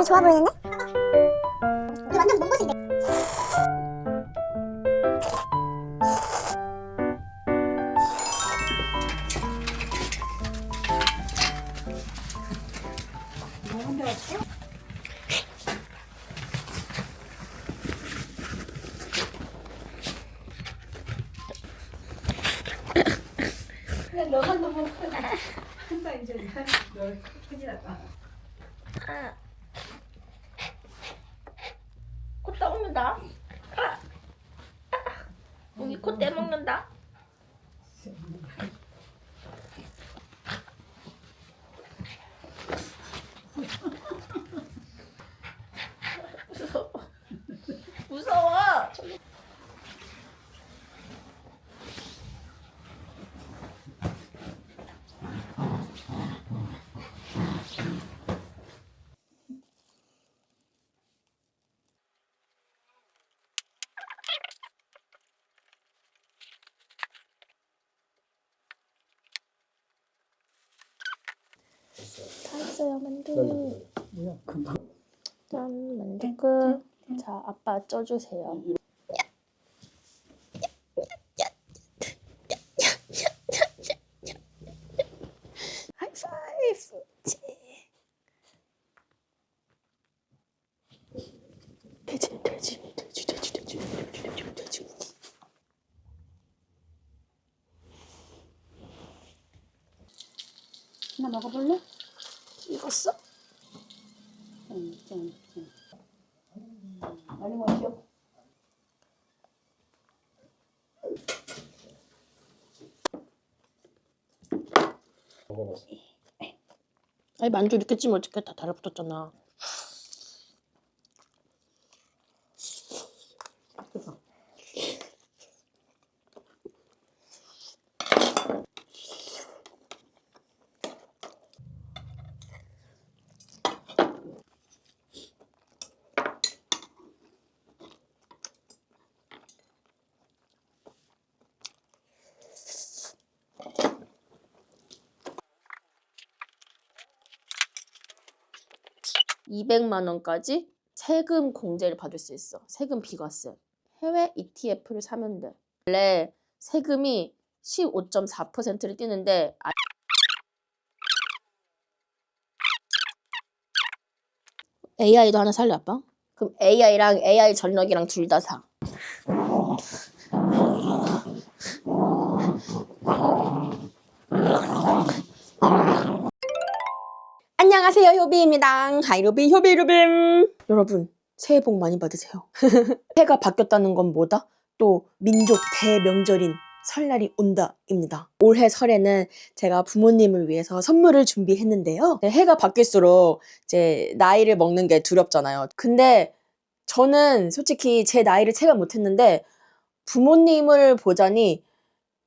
간이 좋아 보이는데? 코 떼먹는다. 무서워. 무서워. 다 했어요 만두. 뭐야 금방. 짠 만두 끝. 자 아빠 쪄주세요. 만두 이렇게 찌면 어떻게 다 달라붙었잖아. 200만 원까지 세금 공제를 받을 수 있어. 세금 비과세. 해외 ETF를 사면 돼. 원래 세금이 15.4%를 띄는데 아- AI도 하나 살래 아빠? 그럼 AI랑 AI 전력이랑 둘 다 사. 안녕하세요 효비입니다. 하이로비 효비루빔. 여러분 새해 복 많이 받으세요. 해가 바뀌었다는 건 뭐다? 또 민족 대명절인 설날이 온다입니다. 올해 설에는 제가 부모님을 위해서 선물을 준비했는데요. 네, 해가 바뀔수록 이제 나이를 먹는 게 두렵잖아요. 근데 저는 솔직히 제 나이를 체감 못했는데 부모님을 보자니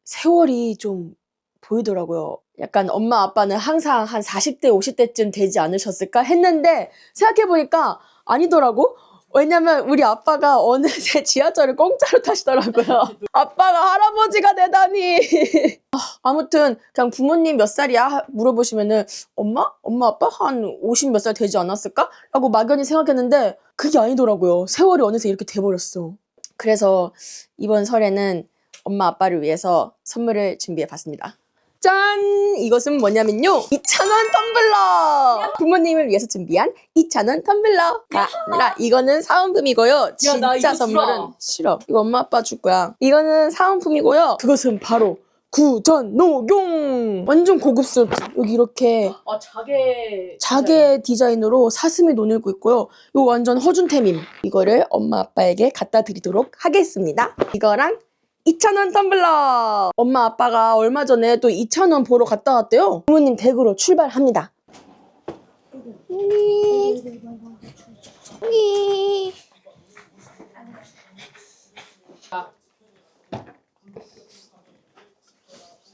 세월이 좀 보이더라고요. 약간 엄마 아빠는 항상 한 40대, 50대쯤 되지 않으셨을까 했는데 생각해보니까 아니더라고. 왜냐면 우리 아빠가 어느새 지하철을 공짜로 타시더라고요. 아빠가 할아버지가 되다니. 아, 아무튼 그냥 부모님 몇 살이야 물어보시면은 엄마? 엄마 아빠 한 50 몇 살 되지 않았을까? 라고 막연히 생각했는데 그게 아니더라고요. 세월이 어느새 이렇게 돼버렸어. 그래서 이번 설에는 엄마 아빠를 위해서 선물을 준비해 봤습니다. 짠! 이것은 뭐냐면요. 2,000원 텀블러! 부모님을 위해서 준비한 2,000원 텀블러. 아, 라 이거는 사은품이고요. 진짜 나 이거 선물은 주라. 싫어. 이거 엄마 아빠 줄 거야. 이거는 사은품이고요. 그것은 바로 구전녹용! 완전 고급스럽죠. 여기 이렇게 아 자개 자개 디자인으로 사슴이 논을고 있고요. 이거 완전 허준템임. 이거를 엄마 아빠에게 갖다 드리도록 하겠습니다. 이거랑 2,000원 텀블러. 엄마 아빠가 얼마 전에 또 2,000원 보러 갔다 왔대요. 부모님 댁으로 출발합니다. 니 니.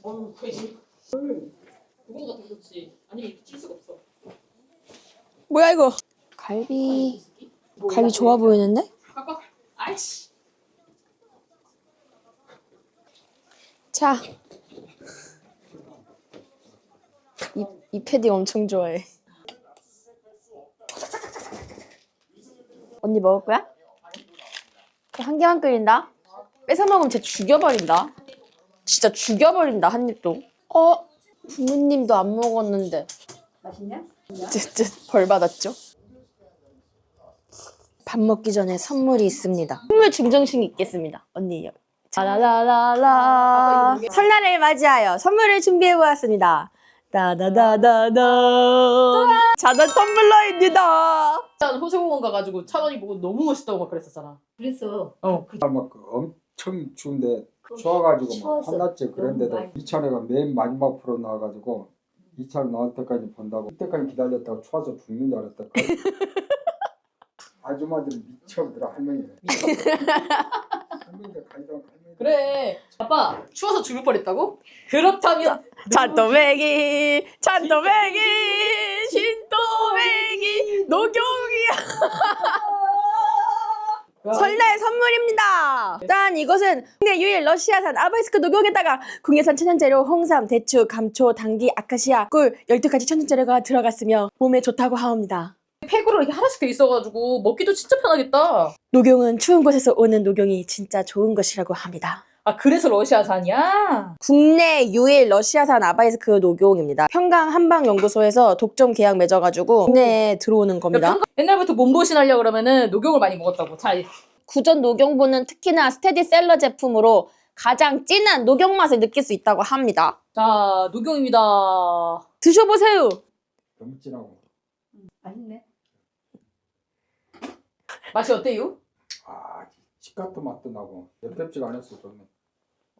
어우 돼지. 그거가 더 좋지. 아니 이렇게 찔 수가 없어. 뭐야 이거? 갈비 갈비 좋아 보이는데? 아이씨. 자. 이, 이 패딩 엄청 좋아해. 언니 먹을 거야? 한 개만 끓인다. 뺏어 먹으면 쟤 죽여버린다. 진짜 죽여버린다 한 입도. 어? 부모님도 안 먹었는데. 맛있냐? 어쨌든 벌 받았죠. 밥 먹기 전에 선물이 있습니다. 선물 증정식이 있겠습니다. 언니. 자라라라라. 설날을 맞이하여 선물을 준비해 보았습니다. 다다다다다. 자단 텀블러입니다. 일단 호세공원 가가지고 찬원이 보고 너무 멋있다고 막 그랬었잖아. 그래서 어. 막그 엄청 추운데 추워가지고 막 추워서 한낮에 그런데도 너무 많이- 이찬이가 맨 마지막 프로 나와가지고 이찬이 나올 때까지 본다고 그때까지 기다렸다가 추워서 죽는 줄 알았다. 아줌마들이 미쳐버더라 할머니들. 할머니들 가이다. 그래. 아빠 추워서 죽을 뻔했다고? 그렇다면 찬또배기, 찬또배기, 신또배기, 녹용이야. 설날 선물입니다. 짠! 이것은 국내 유일 러시아산 아바이스크 녹용에다가 국내산 천연재료 홍삼, 대추, 감초, 당귀, 아카시아, 꿀 12가지 천연재료가 들어갔으며 몸에 좋다고 하옵니다. 팩으로 이렇게 하나씩 돼 있어가지고 먹기도 진짜 편하겠다. 녹용은 추운 곳에서 오는 녹용이 진짜 좋은 것이라고 합니다. 아 그래서 러시아산이야? 국내 유일 러시아산 아바이스크 녹용입니다. 평강 한방연구소에서 독점 계약 맺어가지고 국내에 들어오는 겁니다. 옛날부터 몸보신 하려 고 그러면은 녹용을 많이 먹었다고. 자 구전 녹용분은 특히나 스테디셀러 제품으로 가장 진한 녹용 맛을 느낄 수 있다고 합니다. 자, 녹용입니다. 드셔보세요. 너무 진하고. 맛있네. 맛이 어때요? 아 치카토 맛도 나고 엽렵지가 않았어 저는.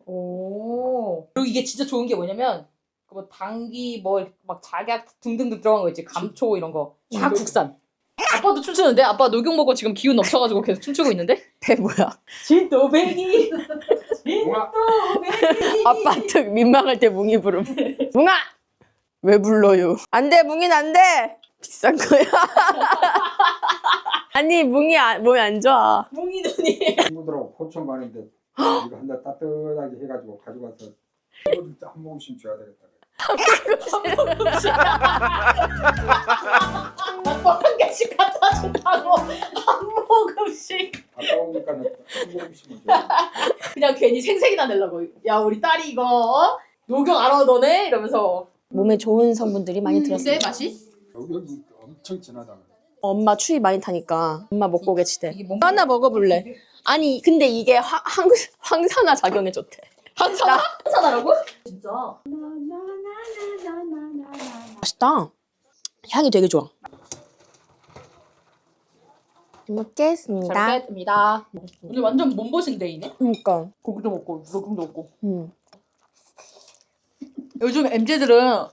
오. 그리고 이게 진짜 좋은 게 뭐냐면 그뭐 당귀 뭐 막 작약 등등등 들어간 거 있지 감초 이런 거다 음. 국산. 아빠도 춤추는데 아빠 녹용 먹고 지금 기운 넘쳐가지고 계속 춤추고 있는데? 배 뭐야? 진또배기 뭉아 진또배기 아파트 민망할 때 뭉이 부름. 뭉아! 왜 불러요? 안 돼, 뭉이는 안 돼! 비싼 거야. 아니, 뭉이 아, 몸이 안 좋아. 뭉이 눈이 친구들하고 포천 가는데 이거 한 달 따뜻하게 해가지고 가져가서 이거 진짜 한 모금씩 줘야 되겠다. 한 개씩 갖다 준다고 한 모금씩 아까우니까 한 줘야 돼. 그냥 괜히 생색이나 내려고 야 우리 딸이 이거 어? 녹용 알아 너네? 이러면서 몸에 좋은 성분들이 많이 음, 어때 들었어요. 맛이? 여기, 여기 엄청 진하다. 엄마 추위 많이 타니까 엄마 먹고 계시대. 이게 뭔 하나 먹어볼래? 아니, 근데 이게 황, 황, 황산화 작용에 좋대. 한사나? 한사나라고? 진짜 맛있다. 향이 되게 좋아. 잘 먹겠습니다. 잘 먹겠습니다 오늘 완전 몸보신 데이네 그러니까. 고기도 먹고 녹용도 먹고 음. 요즘 MZ들은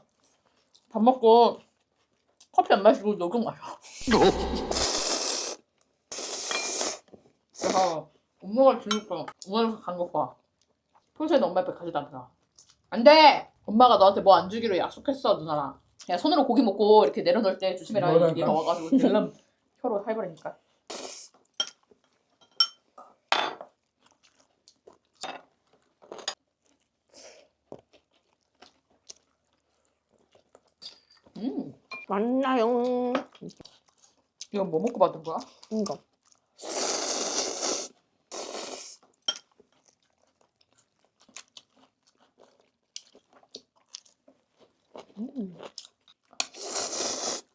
밥 먹고 커피 안 마시고 녹용 마셔 그래서 엄마가 주니까 오늘 간거 봐. 평소에는 엄마 옆에 가지도 않잖아. 안 돼! 엄마가 너한테 뭐 안 주기로 약속했어, 누나랑. 야, 손으로 고기 먹고 이렇게 내려놓을 때 조심해라. 뭐라니까? 얘가 와가지고 델람 혀로 해버리니까. 음, 맞나요? 이건 뭐 먹고 받은 거야? 이거.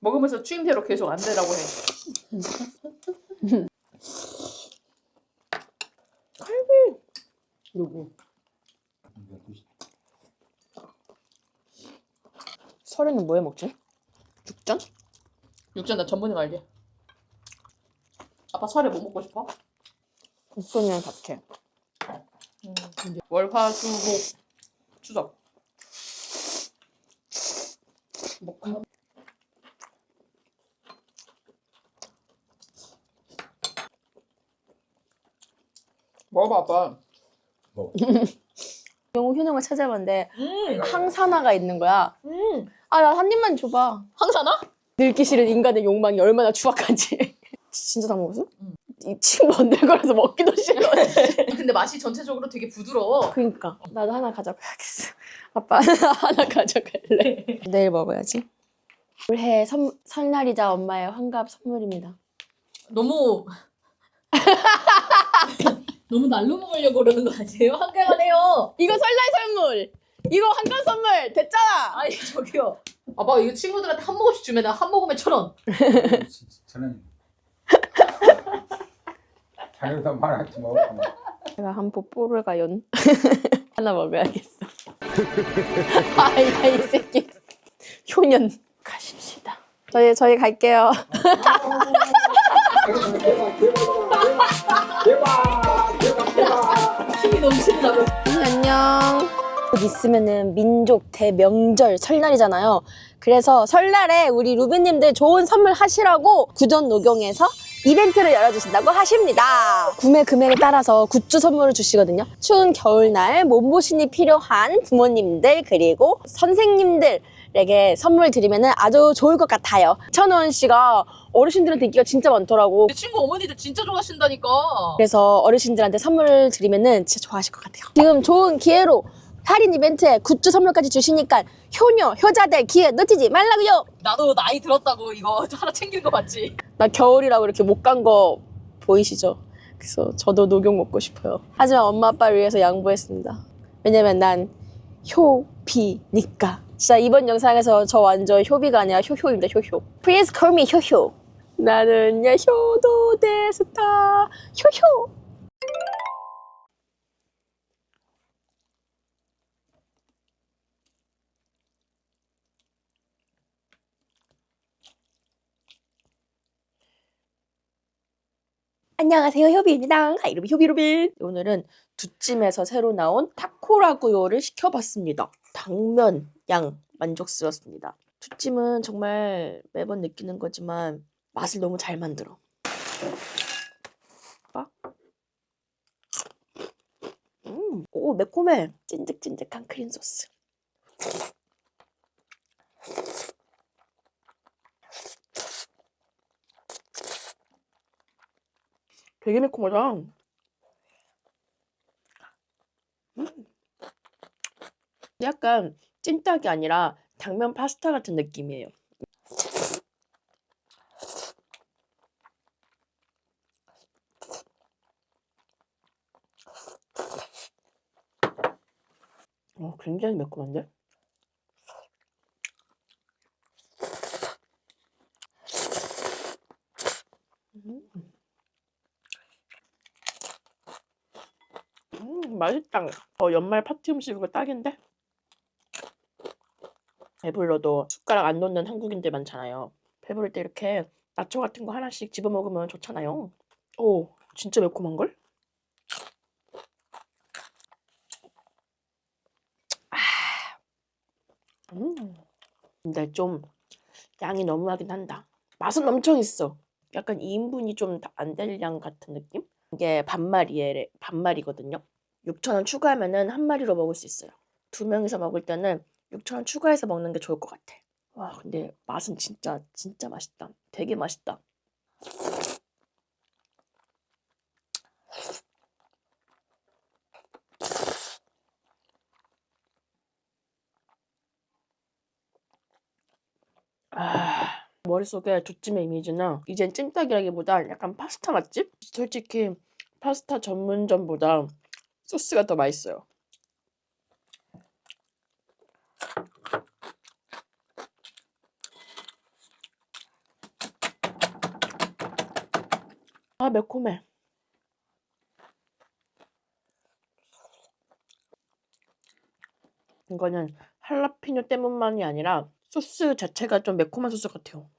먹으면서 추임새로 계속 안 되라고 해. 누구? 설에는 뭐 해 먹지? 육전? 육전 나 전분이 알지? 아빠 설에 뭐 먹고 싶어? 육전이랑 잡채. 음, 이제 월화수목 추석 먹고 먹어봐 아빠 영어 효능을 찾아봤는데 음, 항산화가 있는 거야. 음. 아, 나 한 입만 줘봐. 항산화? 늙기 싫은 인간의 욕망이 얼마나 추악한지. 진짜 다 먹었어? 응. 이안 늙어라서 먹기도 싫어. 근데 맛이 전체적으로 되게 부드러워 그러니까 나도 하나 가져가야겠어. 아빠 하나 가져갈래. 내일 먹어야지. 올해 선, 설날이자 엄마의 환갑 선물입니다. 너무 너무 날로 먹으려고 그러는 거 아니에요? 한 개만 해요. 이거 설날 선물. 이거 한건 선물 됐잖아. 아니 저기요. 아빠 이거 친구들한테 한 모금씩 주면 한 모금에 천 원. 저는 자네도 말하지 마. 제가 한 뽀뽀를 가연 하나 먹어야겠어. 아이 이 새끼 효년 가십시다. 저희 저희 갈게요. 대박 대박 대박 곧 있으면은 민족 대명절 설날이잖아요. 그래서 설날에 우리 루비님들 좋은 선물 하시라고 구전 녹용에서 이벤트를 열어주신다고 하십니다. 구매 금액에 따라서 굿즈 선물을 주시거든요. 추운 겨울날 몸보신이 필요한 부모님들 그리고 선생님들 에게 선물 드리면 아주 좋을 것 같아요. 천원 씨가 어르신들한테 인기가 진짜 많더라고. 내 친구 어머니들 진짜 좋아하신다니까. 그래서 어르신들한테 선물을 드리면은 진짜 좋아하실 것 같아요. 지금 좋은 기회로 할인 이벤트에 굿즈 선물까지 주시니까 효녀, 효자들 기회 놓치지 말라고요. 나도 나이 들었다고 이거 하나 챙기는 거 봤지? 나 겨울이라고 이렇게 못 간 거 보이시죠? 그래서 저도 녹용 먹고 싶어요. 하지만 엄마 아빠를 위해서 양보했습니다. 왜냐면 난 효비니까. 진짜 이번 영상에서 저 완전 효비가 아니라 효효입니다. 효효. Please call me 효효. 나는 야 효도 데스타 효효. 안녕하세요 효비입니다. 이름이 효비로빈. 오늘은 두찜에서 새로 나온 타코라구요를 시켜봤습니다. 당면 양 만족스럽습니다. 두찜은 정말 매번 느끼는 거지만 맛을 너무 잘 만들어. 아? 음, 오 매콤해. 찐득찐득한 크림 소스. 되게 매콤하다. 음. 약간 찐닭이 아니라 당면 파스타 같은 느낌이에요. 어, 굉장히 매콤한데? 음. 음, 맛있다. 어, 연말 파티 음식으로 딱인데? 배불러도 숟가락 안 놓는 한국인들 많잖아요. 배부를 때 이렇게 나초 같은 거 하나씩 집어 먹으면 좋잖아요. 오, 진짜 매콤한걸? 아, 음. 근데 좀 양이 너무하긴 한다. 맛은 엄청 있어. 약간 2인분이 좀 안 될 양 같은 느낌? 이게 반마리에 반마리거든요. 6,000원 추가하면은 한 마리로 먹을 수 있어요. 두 명이서 먹을 때는 6,000원 추가해서 먹는 게 좋을 것 같아. 와, 근데 맛은 진짜 진짜 맛있다. 되게 맛있다. 아, 머릿속에 두찜의 이미지는 이젠 찜닭이라기보다 약간 파스타 맛집? 솔직히 파스타 전문점보다 소스가 더 맛있어요. 아, 매콤해. 이거는 할라피뇨 때문만이 아니라 소스 자체가 좀 매콤한 소스 같아요.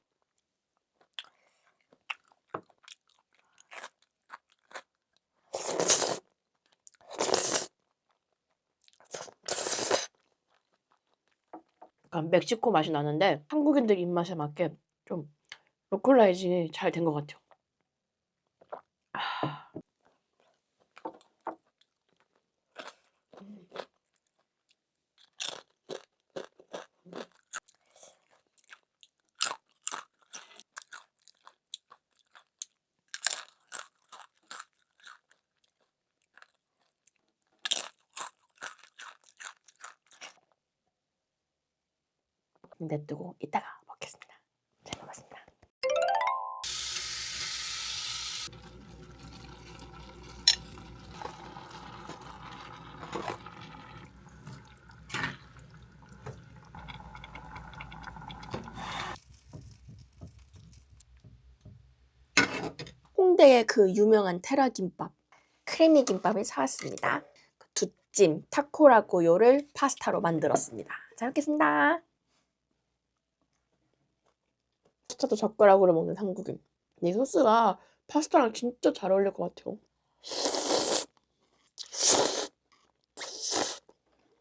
멕시코 맛이 나는데 한국인들 입맛에 맞게 좀 로컬라이징이 잘 된 것 같아요. 아. 냅두고 이따가 먹겠습니다. 잘 먹었습니다. 홍대의 그 유명한 테라김밥 크리미 김밥을 사왔습니다. 그 두찜 타코라고요를 파스타로 만들었습니다. 잘 먹겠습니다. 파스타도 젓가락으로 먹는 한국인. 이 소스가 파스타랑 진짜 잘 어울릴 것 같아요.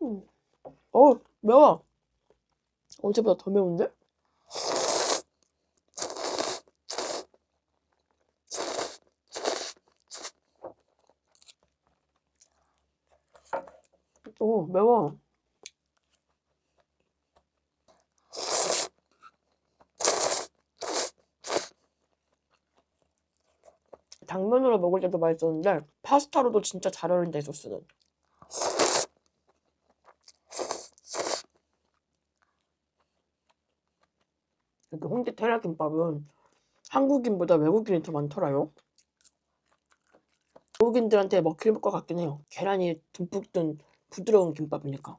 음. 어, 매워. 어제보다 더 매운데? 오, 매워. 당면으로 먹을 때도 맛있었는데 파스타로도 진짜 잘 어울린다 이 소스는. 여기 홍대 테라김밥은 한국인보다 외국인이 더 많더라요. 외국인들한테 먹힐 것 같긴 해요. 계란이 듬뿍 든 부드러운 김밥이니까.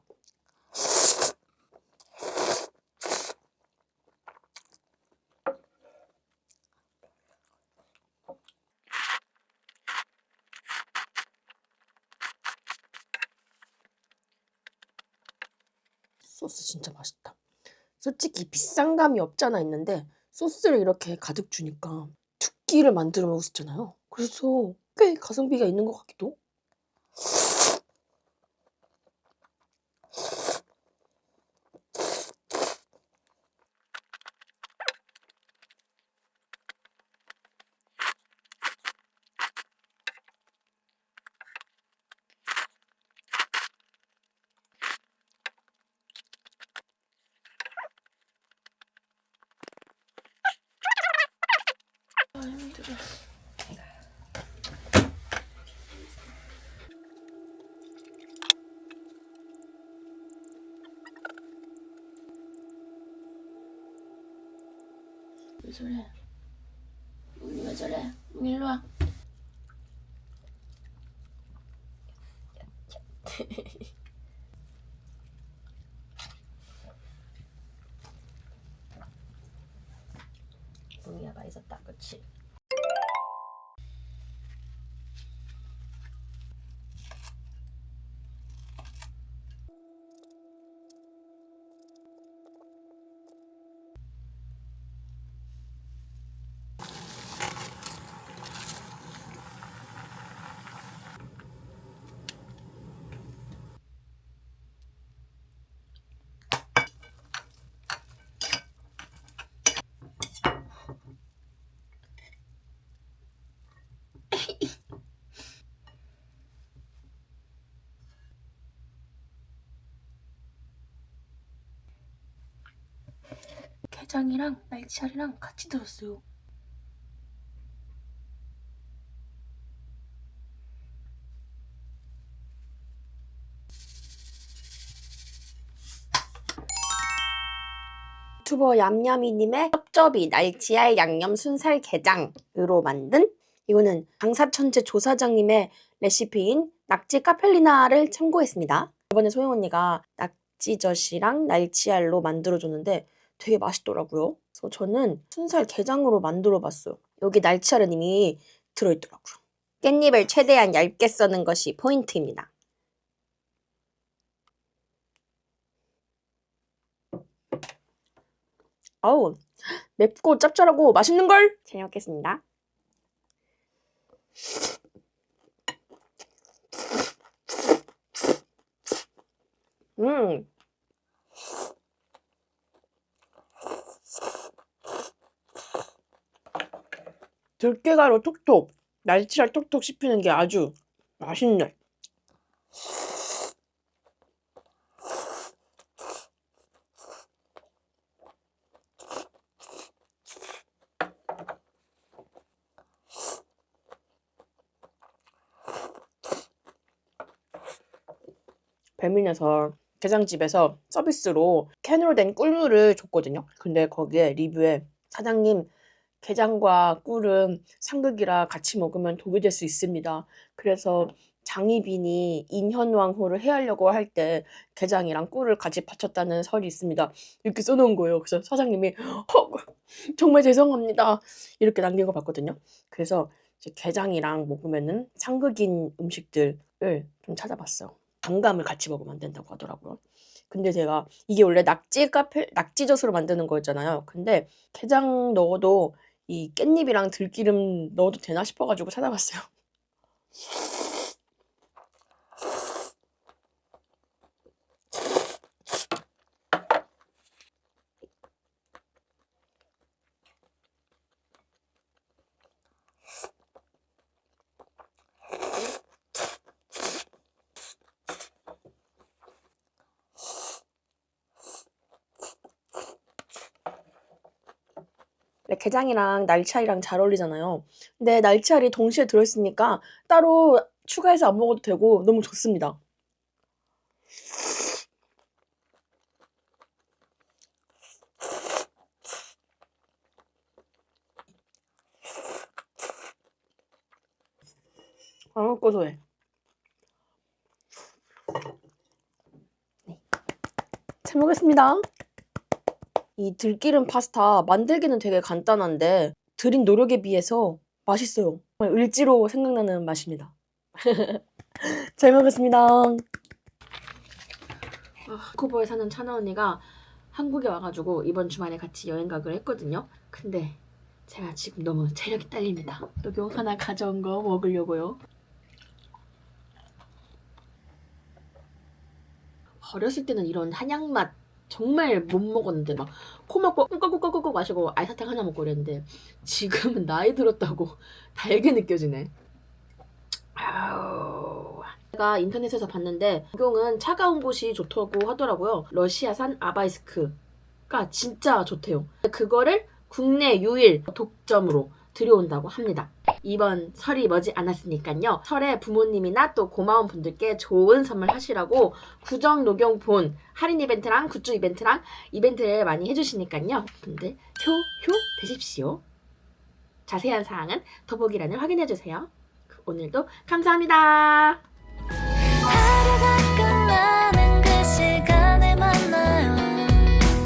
소스 진짜 맛있다. 솔직히 비싼 감이 없잖아 있는데 소스를 이렇게 가득 주니까 두 끼를 만들어 먹을 수 있잖아요. 그래서 꽤 가성비가 있는 것 같기도. 저래? 우리 왜 저래? 일로 와. 웅이야 맛있었다, 그치? 게장이랑 날치알이랑 같이 들었어요. 유튜버 얌얌이님의 쩝쩝이 날치알 양념 순살 게장으로 만든 이거는 강사천재 조사장님의 레시피인 낙지 카펠리나를 참고했습니다. 이번에 소영 언니가 낙지젓이랑 날치알로 만들어줬는데 되게 맛있더라고요. 그래서 저는 순살 게장으로 만들어 봤어요. 여기 날치알은 이미 들어있더라고요. 깻잎을 최대한 얇게 써는 것이 포인트입니다. 아우 맵고 짭짤하고 맛있는 걸 잘 먹겠습니다. 음. 들깨가루 톡톡, 날치알 톡톡 씹히는 게 아주 맛있네. 배민에서 게장집에서 서비스로 캔으로 된 꿀물을 줬거든요. 근데 거기에 리뷰에 사장님 게장과 꿀은 상극이라 같이 먹으면 독이 될 수 있습니다. 그래서 장희빈이 인현왕후를 해하려고 할 때 게장이랑 꿀을 같이 바쳤다는 설이 있습니다. 이렇게 써놓은 거예요. 그래서 사장님이 헉, 정말 죄송합니다. 이렇게 남긴 거 봤거든요. 그래서 게장이랑 먹으면은 상극인 음식들을 좀 찾아봤어요. 단감을 같이 먹으면 안 된다고 하더라고요. 근데 제가 이게 원래 낙지 카페 낙지젓으로 만드는 거였잖아요. 근데 게장 넣어도 이 깻잎이랑 들기름 넣어도 되나 싶어가지고 찾아봤어요. 게장이랑 날치알이랑 잘 어울리잖아요. 근데 날치알이 동시에 들어있으니까 따로 추가해서 안 먹어도 되고 너무 좋습니다. 아, 고소해. 네. 잘 먹겠습니다. 이 들기름 파스타 만들기는 되게 간단한데 들인 노력에 비해서 맛있어요. 정말 을지로 생각나는 맛입니다. 잘 먹었습니다. 아, 쿠버에 사는 차나 언니가 한국에 와가지고 이번 주말에 같이 여행 가기로 했거든요. 근데 제가 지금 너무 체력이 딸립니다. 녹용 하나 가져온 거 먹으려고요. 어렸을 때는 이런 한약 맛 정말 못 먹었는데 막 코 막고 꿀꺽꿀꺽꿀꺽 마시고 알사탕 하나 먹고 그랬는데 지금은 나이 들었다고 달게 느껴지네. 아우. 제가 인터넷에서 봤는데 녹용은 차가운 곳이 좋다고 하더라고요. 러시아산 아바이스크가 진짜 좋대요. 그거를 국내 유일 독점으로 들여온다고 합니다. 이번 설이 머지 않았으니까요. 설에 부모님이나 또 고마운 분들께 좋은 선물 하시라고 구정 녹용 본 할인 이벤트랑 굿즈 이벤트랑 이벤트를 많이 해주시니까요. 분들 효효 되십시오. 자세한 사항은 더보기란을 확인해주세요. 오늘도 감사합니다.